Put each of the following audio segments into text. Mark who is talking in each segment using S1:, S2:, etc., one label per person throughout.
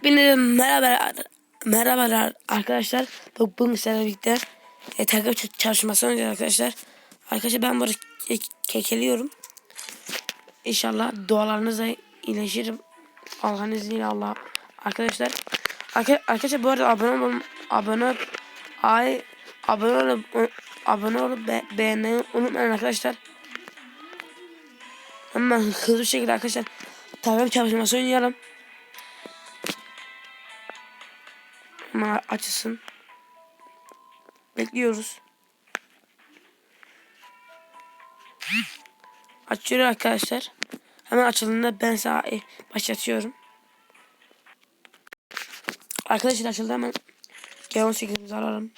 S1: Hepinize merhaba merhabalar arkadaşlar. Bu bugün sizlerle birlikte e, takip çalışması oynayacağız arkadaşlar. Arkadaşlar ben burada ke- kekeliyorum. İnşallah dualarınızla iyileşirim. Allah'ın izniyle Allah. Arkadaşlar arka- arkadaşlar bu arada abone olun abone ay abone olup abone olup be, beğenmeyi unutmayın arkadaşlar. Hemen hızlı bir şekilde arkadaşlar takip çalışması oynayalım. Hemen açılsın. Bekliyoruz. Açıyor arkadaşlar. Hemen açıldığında ben sana e, başlatıyorum. Arkadaşlar açıldı hemen. G18'imizi alalım.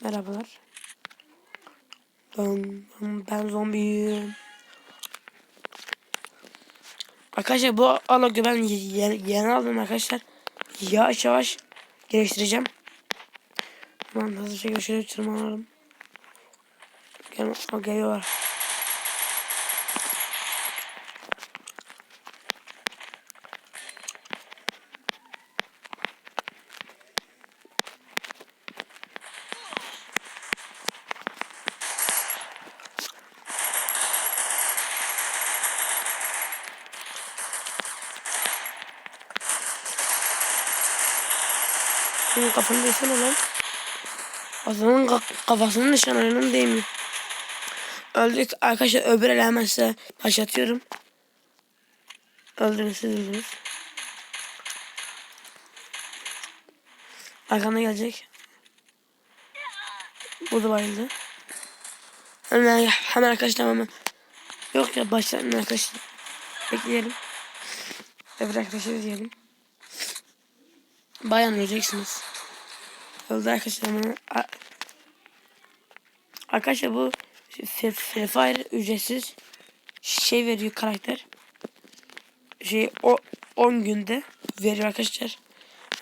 S1: Merhabalar. Ben, ben zombiyim. Arkadaşlar bu alogu ben yeni, aldım arkadaşlar. Yavaş yavaş geliştireceğim. Tamam hızlı şekilde şöyle tırmanalım. Gel, geliyorlar. Senin kafanı desene lan. Ka kafasının nişanlarının değil mi? Öldük arkadaşlar öbür ele hemen size başlatıyorum. Öldünüz siz öldünüz. Arkanda gelecek. Burada bayıldı. Hemen, hemen arkadaşlar hemen. Yok ya başlatın arkadaşlar. Bekleyelim. Öbür arkadaşlar diyelim. Bayan öleceksiniz. Öldü arkadaşlar. Arkadaşlar bu Free Fire ücretsiz şey veriyor karakter. Şey o 10 günde veriyor arkadaşlar.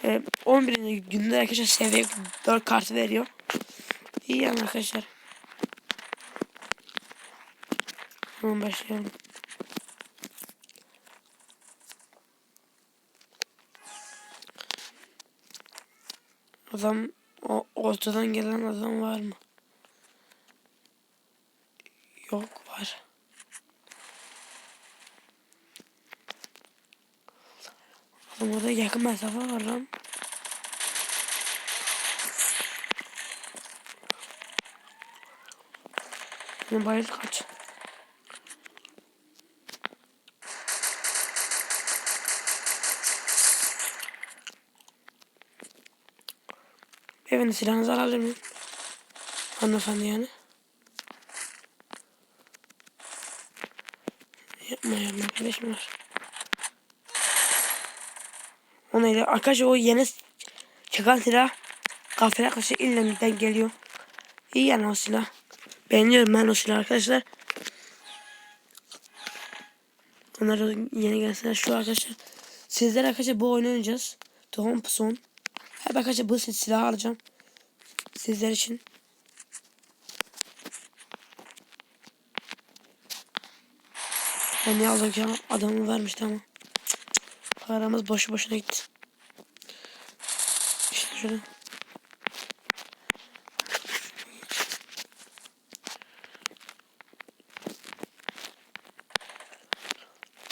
S1: Ee, 11. günde arkadaşlar seviye 4 kartı veriyor. İyi yani arkadaşlar. Hemen başlayalım. Adam o ortadan gelen adam var mı? Yok var. Adam orada yakın mesafe var lan. Benim bayır kaç. Efendim silahınızı alabilir miyim? Hanımefendi yani. Yapma yapma kardeşim var. O neydi? Arkadaşlar o yeni çıkan silah kafire karşı illemden geliyor. İyi yani o silah. Beğeniyorum ben o silah arkadaşlar. Onlar yeni gelsinler şu arkadaşlar. Sizler arkadaşlar bu oyunu oynayacağız. Thompson. Hep arkadaşlar bu silahı alacağım. Sizler için. Ben ne alacağım adamı vermişti ama. Paramız boşu boşuna gitti. İşte şöyle.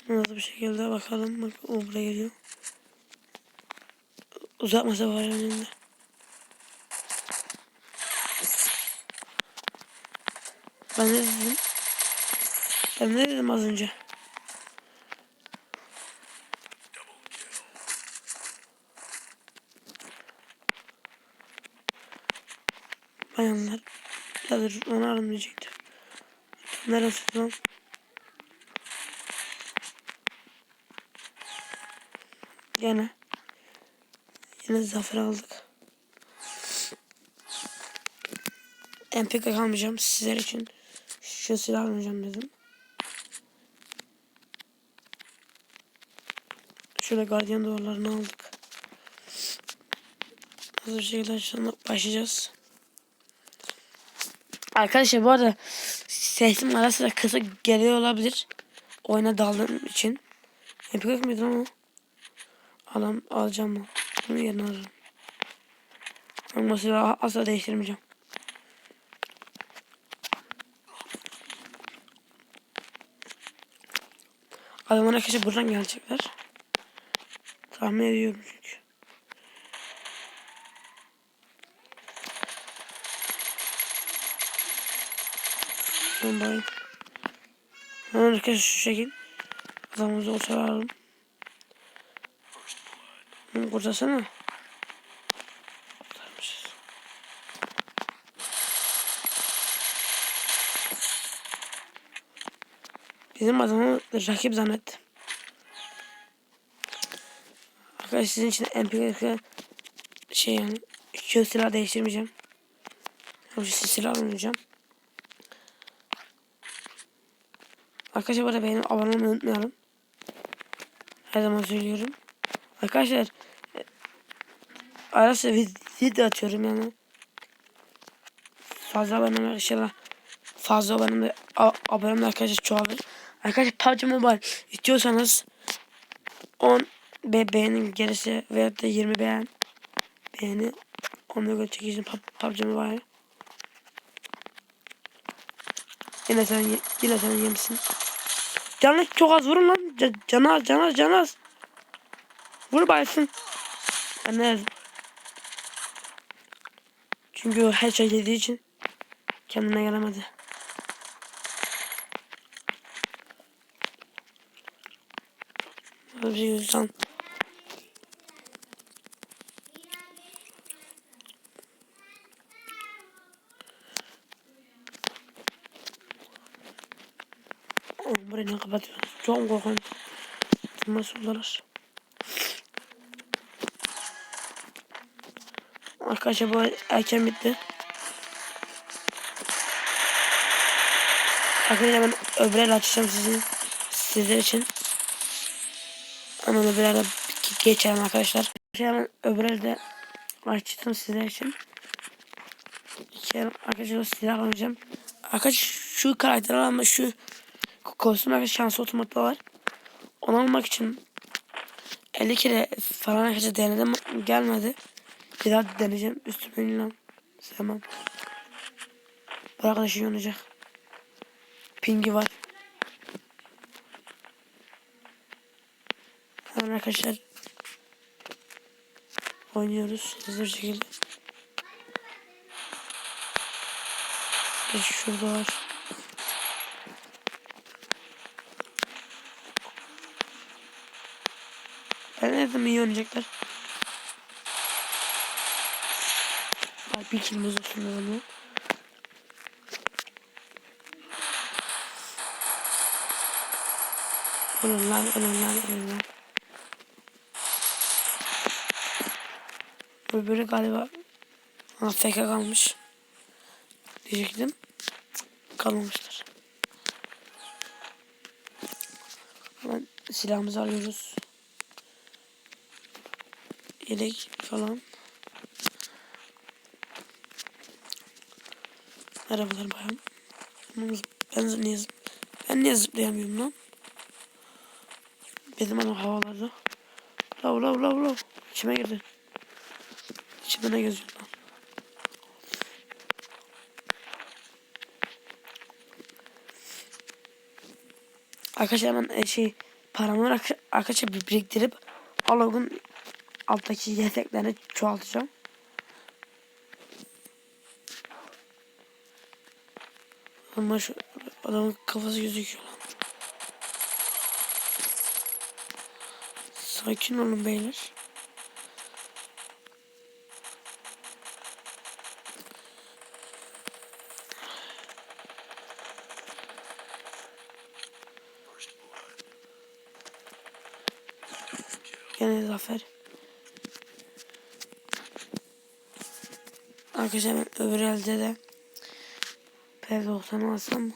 S1: Hızlı bir şekilde bakalım. Bak o buraya geliyor. Uzatmasa var önünde. Ben ne dedim? Ben ne dedim az önce? Bayanlar. Ya dur onu aramayacaklar. Neresi lan? Gene. Yine zafer aldık. MPK kalmayacağım sizler için. Şu silah almayacağım dedim. Şöyle gardiyan duvarlarını aldık. Hazır bir şekilde başlayacağız. Arkadaşlar bu arada sesim ara sıra kısa geliyor olabilir. oyuna daldığım için. Yapacak mıydı ama? Alam alacağım ben. Bunu yerine alırım. Ama silahı asla değiştirmeyeceğim. Adamlar arkadaşlar buradan gelecekler. Tahmin ediyorum çünkü. Son bayım. Arkadaşlar şu şekil. Adamımızı oturalım. Hı, kurtarsana. Bizim adamı rakip zannettim. Arkadaşlar sizin için MP40 şey yani şu silah değiştirmeyeceğim. Şu silah oynayacağım. Arkadaşlar bu arada benim abone olmayı unutmayalım. Her zaman söylüyorum. Arkadaşlar ara vid- video atıyorum yani. Fazla abonem inşallah. Fazla abonem abonem arkadaşlar çoğalır. Arkadaşlar PUBG Mobile istiyorsanız 10 be beğenin gerisi veya da 20 beğen beğeni onunla göre çekeceğim PUBG Mobile. Yine sen yine sen yemişsin. Canı çok az vurun lan. Ca canı az canı az canı az. Vur baysın. Ben ne? Çünkü o her şey yediği için kendine gelemedi. Bir yüzden. Burayı ne kapatıyorsunuz? Çok korkunç. Nasıl olur? Arkadaşlar bu erken bitti. Arkadaşlar ben öbür el açacağım sizin sizler için. Hemen öbür ele geçelim arkadaşlar. Hemen öbür elde açtım sizler için. El arkadaşlar silah alacağım. Arkadaşlar şu karakter alma şu kostüm arkadaşlar şans otomatta var. Onu almak için 50 kere falan arkadaşlar denedim gelmedi. Bir daha deneyeceğim. Üstüme inan. Sevmem. Bu arkadaş iyi oynayacak. Pingi var. Hemen arkadaşlar. Oynuyoruz. Hızlı bir şekilde. Şurada var. Ben dedim iyi oynayacaklar. Ay bir kilimiz olsun onu. Ölün lan ölün lan ölün lan. Öbürü galiba AFK kalmış. Diyecektim. Kalmamışlar. Hemen silahımızı alıyoruz. Yelek falan. Merhabalar bayan. Ben niye, ben niye zıplayamıyorum lan? Benim anam havalarda. Lav lav lav lav. İçime girdi. İçimde ne geziyor lan? Arkadaşlar hemen e, şey paramı arka- arkadaşlar bir biriktirip Alog'un alttaki yeteklerini çoğaltacağım. Ama şu adamın kafası gözüküyor lan. Sakin olun beyler. Gene zafer. Arkadaşlar öbür elde de P90 alsam mı?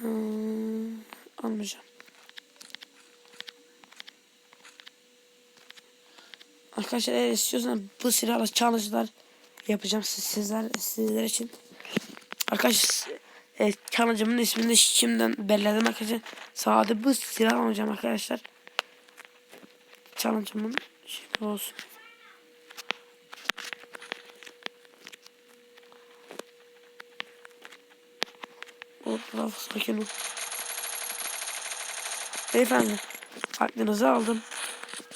S1: Hmm, almayacağım. Arkadaşlar eğer istiyorsanız bu silahla challenge'lar yapacağım siz, sizler sizler için. Arkadaşlar e, kanalımın ismini şimdiden belirledim arkadaşlar. Sade bu silah alacağım arkadaşlar. Challenge'ımın şey olsun. Hop sakin ol. Beyefendi. Aklınızı aldım.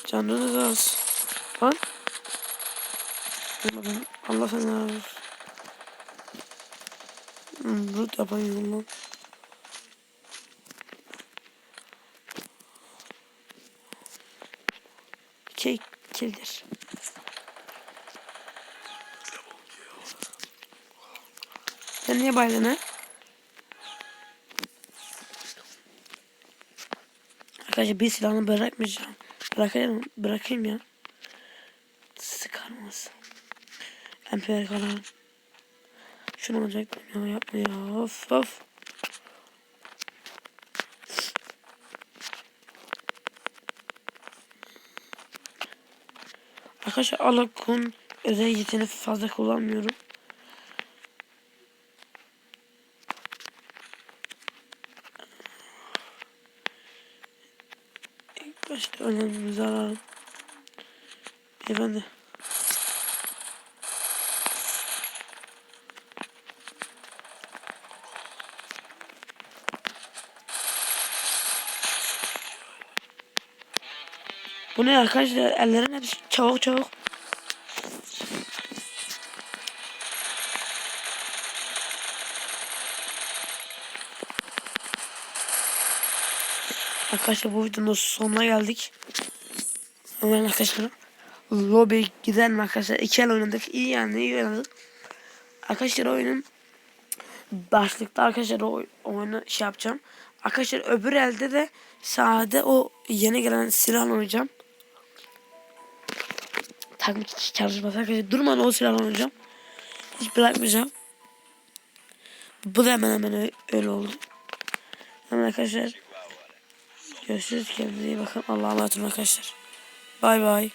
S1: Canınız az. Lan. Bakın Allah sana razı olsun. Hmm, yapayım lan. Şey kildir. Sen niye baydın ha? Arkadaşlar bir silahını bırakmayacağım. Bırakayım, bırakayım ya. Sıkarmaz. Emper kalan. Şunu olacak ya yapma ya. Of of. Arkadaşlar Alakun özel yeteneği fazla kullanmıyorum. Başta önemli alalım. Efendim. Bu ne arkadaşlar? Ellerin hepsi çabuk çabuk. Arkadaşlar bu videonun sonuna geldik. Hemen arkadaşlar. Lobby gidelim arkadaşlar. İki el oynadık. İyi yani iyi oynadık. Arkadaşlar oyunun başlıkta arkadaşlar o oyunu şey yapacağım. Arkadaşlar öbür elde de sade o yeni gelen silah oynayacağım. Takım çalışması arkadaşlar. Durmadan o silah oynayacağım. Hiç bırakmayacağım. Bu da hemen hemen öyle oldu. Hemen arkadaşlar. Görüşürüz kendinize iyi bakın. Allah'a emanet olun arkadaşlar. Bay bay.